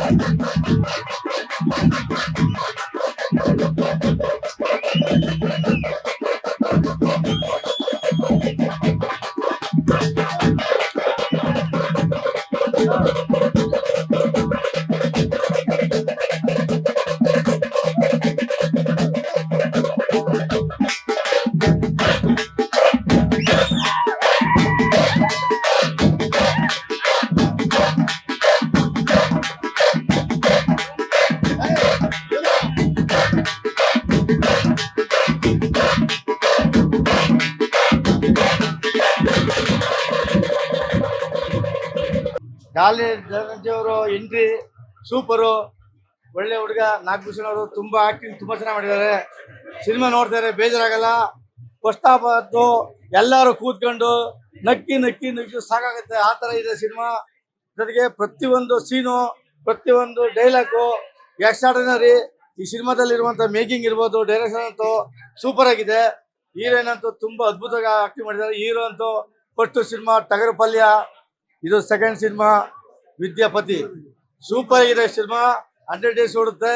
Thank you. Daali Dhananjaya ಅವರು entry, super. ಒಳ್ಳೆ ಹುಡುಗ, ನಾಗಭೂಷಣ್ ಅವರು ತುಂಬಾ ಆಕ್ಟಿಂಗ್ ತುಂಬಾ ಚೆನ್ನಾಗಿ ಮಾಡಿದ್ದಾರೆ. ಸಿನಿಮಾ ನೋಡ್ತಾರೆ ಬೇಜಾರಾಗಲ್ಲ. ಫಸ್ಟ್ ಹಾಫ್ ಎಲ್ಲರೂ ಕೂತ್ಕೊಂಡು ನಕ್ಕಿ ನಕ್ಕಿ ನಕ್ಕಿ ಸಾಕಾಗುತ್ತೆ. ಆ ತರ ಇದೆ ಸಿನಿಮಾ. ಜೊತೆಗೆ ಪ್ರತಿಯೊಂದು ಸೀನು ಪ್ರತಿಯೊಂದು ಡೈಲಾಗು ಎಕ್ಸ್ಟ್ರಾರ್ಡಿನರಿ ಈ ಸಿನಿಮಾದಲ್ಲಿರುವಂಥ ಮೇಕಿಂಗ್ ಇರ್ಬೋದು ಡೈರೆಕ್ಷನ್ ಅಂತೂ ಸೂಪರ್ ಆಗಿದೆ. ಹೀರೋಯಿನ್ ಅಂತೂ ತುಂಬಾ ಅದ್ಭುತವಾಗಿ ಆಕ್ಟಿಂಗ್ ಮಾಡಿದ್ದಾರೆ. ಹೀರೋ ಅಂತೂ ಫಸ್ಟ್ ಸಿನಿಮಾ ಟಗರು ಪಲ್ಯ, ಇದು ಸೆಕೆಂಡ್ ಸಿನಿಮಾ. ವಿದ್ಯಾಪತಿ. ಸೂಪರ್ ಆಗಿದೆ ಸಿನಿಮಾ. ಹಂಡ್ರೆಡ್ ಡೇಸ್ ಓಡುತ್ತೆ.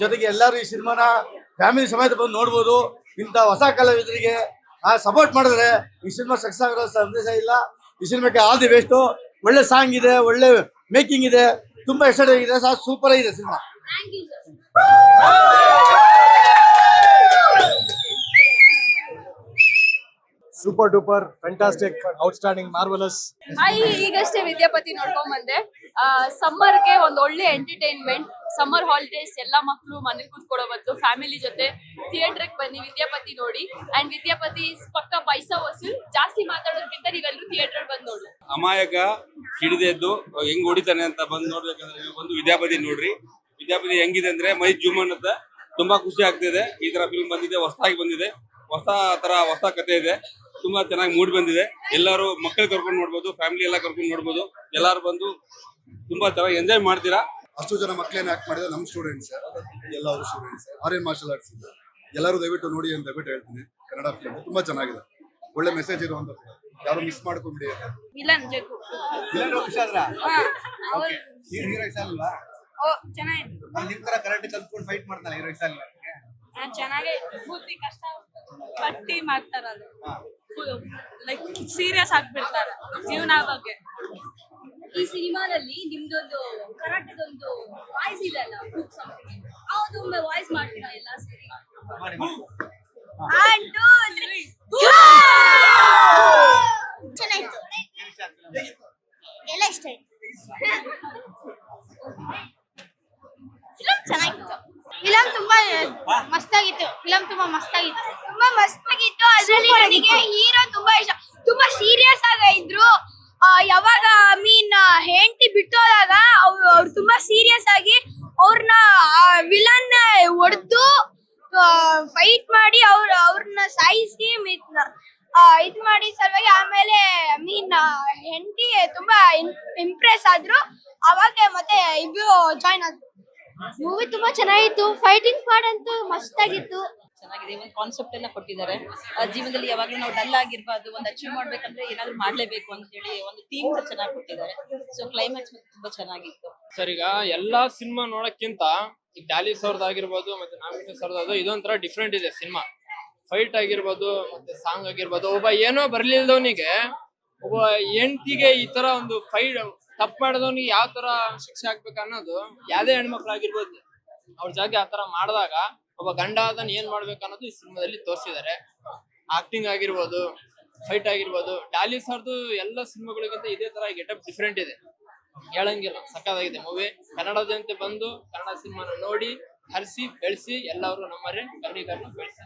ಜೊತೆಗೆ ಎಲ್ಲರೂ ಈ ಸಿನಿಮಾನ ಫ್ಯಾಮಿಲಿ ಸಮೇತ ಬಂದು ನೋಡ್ಬೋದು. ಇಂಥ ಹೊಸ ಕಲಾವಿದರಿಗೆ ಆ ಸಪೋರ್ಟ್ ಮಾಡಿದ್ರೆ ಈ ಸಿನಿಮಾ ಸಕ್ಸಸ್ ಆಗಿರೋ ಸಂದೇಶ ಇಲ್ಲ. ಈ ಸಿನಿಮಾಕ್ಕೆ ಆಲ್ ದಿ ಬೆಸ್ಟು ಒಳ್ಳೆ ಸಾಂಗ್ ಇದೆ, ಒಳ್ಳೆ ಮೇಕಿಂಗ್ ಇದೆ. ತುಂಬಾ ಎಕ್ಸೈಟ್ ಆಗಿದೆ. ಸೂಪರ್ ಆಗಿದೆ cinema. Super duper fantastic outstanding marvellous hi ಈಗಷ್ಟೇ ವಿದ್ಯಾಪತಿ ನೋಡ್ಕೊಂಡ್ ಬಂದೆ. ಸಮ್ಮರ್ಗೆ ಒಂದು ಒಳ್ಳೆ ಎಂಟರ್ಟೈನ್ಮೆಂಟ್ ಸಮ್ಮರ್ ಹಾಲಿಡೇಸ್ ಎಲ್ಲಾ ಮಕ್ಕಳು ಮನೆ ಕೂತ್ಕೊಳ್ಳೋ ಬದಲು ಫ್ಯಾಮಿಲಿ ಜೊತೆ ಥಿಯೇಟರ್ ಬನ್ನಿ ವಿದ್ಯಾಪತಿ ನೋಡಿ. ಅಂಡ್ ವಿದ್ಯಾಪತಿ ಪಕ್ಕ ಪೈಸಾ ವಸೂಲ್ ಜಾಸ್ತಿ ಮಾತಾಡೋದಕ್ಕಿಂತ ನೀವೆಲ್ಲರೂ ಥಿಯೇಟರ್ ಬಂದು ನೋಡಿ ಅಮಾಯಕ ಹಿಡಿದೆದ್ದು ಹೆಂಗ್ ಹೊಡಿತಾನೆ ಅಂತ ಬಂದು ನೋಡ್ಬೇಕಂದ್ರೆ ಒಂದು ಬಂದು ವಿದ್ಯಾಪತಿ ನೋಡ್ರಿ. ವಿದ್ಯಾಪತಿ ಹೆಂಗಿದೆ ಅಂದ್ರೆ ಮೈ ಜುಮ್ ಅನ್ನುತ್ತೆ ತುಂಬಾ ಖುಷಿ ಆಗ್ತಿದೆ. ಈ ತರ ಫಿಲ್ಮ್ ಬಂದಿದೆ ಹೊಸದಾಗಿ ಬಂದಿದೆ. ಹೊಸ ತರ ಹೊಸ ಕತೆ ಇದೆ. ತುಂಬಾ ಚೆನ್ನಾಗಿ ಮೂಡ್ ಬಂದಿದೆ. ಎಲ್ಲರೂ ಮಕ್ಕಳು ಕರ್ಕೊಂಡು ನೋಡ್ಬೋದು ಫ್ಯಾಮಿಲಿ ಎಲ್ಲ ಕರ್ಕೊಂಡು ನೋಡ್ಬೋದು. ಎಲ್ಲರೂ ಬಂದು ತುಂಬಾ ಚೆನ್ನಾಗಿ ಎಂಜಾಯ್ ಮಾಡ್ತೀರಾ? ಅಷ್ಟು ಜನ ಮಕ್ಕಳೇನು ಆಕ್ಟ್ ಮಾಡಿದ್ರೆ ನಮ್ಮ ಸ್ಟೂಡೆಂಟ್ಸ್ ಎಲ್ಲರೂ ಸ್ಟೂಡೆಂಟ್ಸ್ ಆರ್ಯನ್ ಮಾರ್ಷಲ್ ಆರ್ಟ್ಸ್ ಇಂದ. ಎಲ್ಲರೂ ದಯವಿಟ್ಟು ನೋಡಿ ಅಂತ ದಯವಿಟ್ಟು ಹೇಳ್ತೀನಿ. ಕನ್ನಡ ಫಿಲ್ಮ್ ತುಂಬಾ ಚೆನ್ನಾಗಿದೆ. ಒಳ್ಳೆ ಮೆಸೇಜ್ ಇರುವಂತ. ಯಾರು ಮಿಸ್ ಮಾಡ್ಕೊಂಬಿಡಿ ಅಂತ. ವಿಲನ್ ಅಲ್ಲ ಹೀರೋ ಇಷ್ಟ ಅಲ್ವಾ ನಿಮ್ ತರ ಕರೆಕ್ಟ್ ಕಲ್ತ್ಕೊಂಡು ಫೈಟ್ ಮಾಡ್ತಾನೆ ಹೀರೋ ಇಷ್ಟ ಅಲ್ವಾ ಚೆನ್ನಾಗಿ ಪೂರ್ತಿ ಕಷ್ಟ ಪಟ್ಟಿ ಮಾಡ್ತಾರಲ್ಲ. ಲೈಕ್ ಸೀರಿಯಸ್ ಆಗ್ಬಿಡ್ತಾರೆ ಜೀವನ ಬಗ್ಗೆ. ಈ ಸಿನಿಮಾದಲ್ಲಿ ನಿಮ್ದೊಂದು ಕರಾಟದೊಂದು ವಾಯ್ಸ್ ಇದೆ ಅಲ್ಲ ಸಮಥಿಂಗ್ ಅದೊಮ್ಮೆ ವಾಯ್ಸ್ ಮಾಡ್ತೀರಾ ಎಲ್ಲ ಸೇರಿ? ಎಲ್ಲ ಇಷ್ಟ ಆಯ್ತು ಫಿಲಂ ಚೆನ್ನಾಗಿತ್ತು ಫಿಲಂ ತುಂಬಾ ಮಸ್ತಾಗಿತ್ತು. ಫಿಲಂ ತುಂಬಾ ಮಸ್ತಾಗಿತ್ತು. ತುಂಬಾ ಮಸ್ತಾಗಿತ್ತು. ಅದರಲ್ಲಿ ನನಗೆ ಹೀರೋ ತುಂಬಾ ಇಷ್ಟ. ತುಂಬಾ ಸೀರಿಯಸ್ ಆಗ ಇದ್ರು. ಯಾವಾಗ ಮೀನ್ ಹೆಂಡತಿ ಬಿಟ್ಟೋದಾಗ ಅವ್ರು ಅವ್ರು ತುಂಬಾ ಸೀರಿಯಸ್ ಆಗಿ ಅವ್ರನ್ನ ವಿಲನ್ ಹೊಡೆದು ಫೈಟ್ ಮಾಡಿ ಅವ್ರ ಅವ್ರನ್ನ ಸಾಯಿಸಿ ಇದ್ ಮಾಡಿ ಸಲುವಾಗಿ ಆಮೇಲೆ ಮೀನ್ ಹೆಂಡತಿ ತುಂಬಾ ಇಂಪ್ರೆಸ್ ಆದ್ರು. ಅವಾಗ ಮತ್ತೆ ಇಬ್ರು ಜಾಯ್ನ್ ಆದ್ರು. ಮೂವಿ ತುಂಬಾ ಚೆನ್ನಾಗಿತ್ತು. ಫೈಟಿಂಗ್ ಪಾರ್ಟ್ ಅಂತೂ ಮಸ್ತ್ ಆಗಿತ್ತು. ಚೆನ್ನಾಗಿದೆ. ಒಂದು ಕಾನ್ಸೆಪ್ಟ್ ಎಲ್ಲ ಕೊಟ್ಟಿದ್ದಾರೆ. ಆ, ಜೀವನದಲ್ಲಿ ಯಾವಾಗ್ಲೂ ನಾವು ಡಲ್ ಆಗಿರ್ಬಾರ್ದು ಒಂದು ಅಚೀವ್ ಮಾಡ್ಬೇಕಂದ್ರೆ ಏನಾದ್ರು ಮಾಡ್ಲೇಬೇಕು ಅಂತೇಳಿ ಒಂದು ಥೀಮ್ ಚೆನ್ನಾಗಿ ಕೊಟ್ಟಿದ್ದಾರೆ. ಸೊ ಕ್ಲೈಮ್ಯಾಕ್ಸ್ ತುಂಬಾ ಚೆನ್ನಾಗಿತ್ತು. ಸರ್ ಈಗ ಎಲ್ಲಾ ಸಿನಿಮಾ ನೋಡಕ್ಕಿಂತ ಈ ಡ್ಯಾಲಿ ಸಾವಿರದ ಆಗಿರ್ಬೋದು ಮತ್ತೆ ನಾಮಿನೇಷನ್ ಅದು ಇದೊಂಥರ ಡಿಫ್ರೆಂಟ್ ಇದೆ ಸಿನಿಮಾ ಫೈಟ್ ಆಗಿರ್ಬೋದು ಮತ್ತೆ ಸಾಂಗ್ ಆಗಿರ್ಬೋದು ಒಬ್ಬ ಏನೋ ಬರ್ಲಿಲ್ದವನಿಗೆ ಒಬ್ಬ ಎಂಟಿಗೆ ಈ ತರ ಒಂದು ಫೈಟ್ ತಪ್ಪು ಮಾಡಿದವನಿಗೆ ಯಾವ ತರ ಶಿಕ್ಷೆ ಆಗ್ಬೇಕು ಅನ್ನೋದು ಯಾವ್ದೇ ಹೆಣ್ಮಕ್ಳು ಆಗಿರ್ಬೋದು ಅವ್ರ ಜಾಗ ಆ ತರ ಮಾಡಿದಾಗ ಒಬ್ಬ ಗಂಡ ಅದನ್ನ ಏನ್ ಮಾಡ್ಬೇಕು ಅನ್ನೋದು ಈ ಸಿನಿಮಾದಲ್ಲಿ ತೋರಿಸಿದ್ದಾರೆ. ಆಕ್ಟಿಂಗ್ ಆಗಿರ್ಬೋದು ಫೈಟ್ ಆಗಿರ್ಬೋದು ಡಾಲಿ ಸರ್ದು ಎಲ್ಲ ಸಿನಿಮಾಗಳಿಗಿಂತ ಇದೇ ತರ ಗೆಟಪ್ ಡಿಫ್ರೆಂಟ್ ಇದೆ. ಹೇಳಂಗಿಲ್ಲ ಸಕ್ಕತ್ತಾಗಿದೆ ಮೂವಿ ಕನ್ನಡ ಜನತೆ ಬಂದು ಕನ್ನಡ ಸಿನಿಮಾನ ನೋಡಿ, ಹರಿಸಿ, ಬೆಳೆಸಿ ಎಲ್ಲರೂ ನಮ್ಮರೇ ಕನ್ನಡಿಗರನ್ನು ಬೆಳೆಸಿ.